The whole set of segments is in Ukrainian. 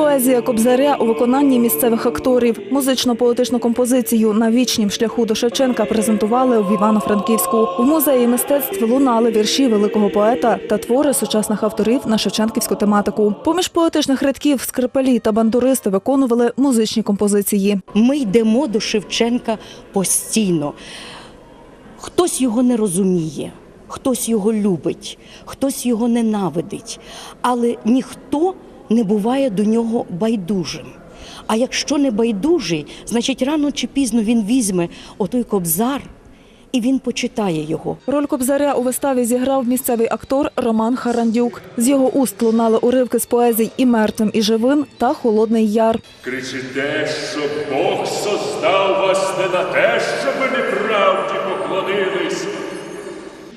Поезія Кобзаря у виконанні місцевих акторів. Музично-поетичну композицію на вічнім шляху до Шевченка презентували в Івано-Франківську. В музеї мистецтв лунали вірші великого поета та твори сучасних авторів на шевченківську тематику. Поміж поетичних рядків скрипалі та бандуристи виконували музичні композиції. Ми йдемо до Шевченка постійно. Хтось його не розуміє, хтось його любить, хтось його ненавидить, але ніхто не буває до нього байдужим. А якщо не байдужий, значить рано чи пізно він візьме отой кобзар і він почитає його. Роль Кобзаря у виставі зіграв місцевий актор Роман Харандюк. З його уст лунали уривки з поезій і мертвим, і живим та Холодний Яр. Кричите, що Бог создав вас не на те, щоб ви неправді поклонились.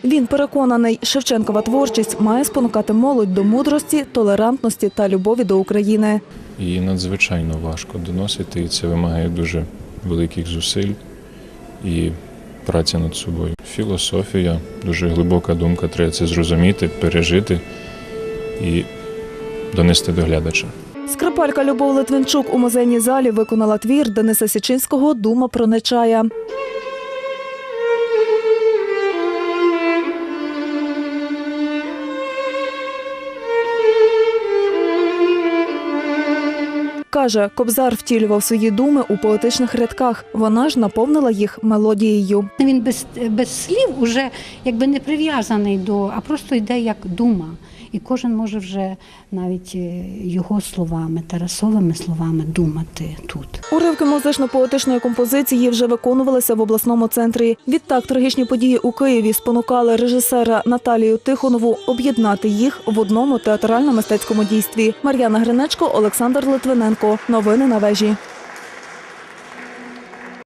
Він переконаний, Шевченкова творчість має спонукати молодь до мудрості, толерантності та любові до України. Її надзвичайно важко доносити, і це вимагає дуже великих зусиль і праці над собою. Філософія, дуже глибока думка, треба це зрозуміти, пережити і донести до глядача. Скрипалька Любов Литвинчук у музейній залі виконала твір Дениса Січинського Дума про нечая. Каже, Кобзар втілював свої думи у поетичних рядках. Вона ж наповнила їх мелодією. Він без, без слів уже якби не прив'язаний до, а просто йде як дума. І кожен може вже навіть е, його словами, Тарасовими словами думати тут. Уривки музично-поетичної композиції вже виконувалися в обласному центрі. Відтак трагічні події у Києві спонукали режисера Наталію Тихонову об'єднати їх в одному театрально-мистецькому дійстві. Мар'яна Гринечко, Олександр Литвиненко. Novo ano Nova Vagi.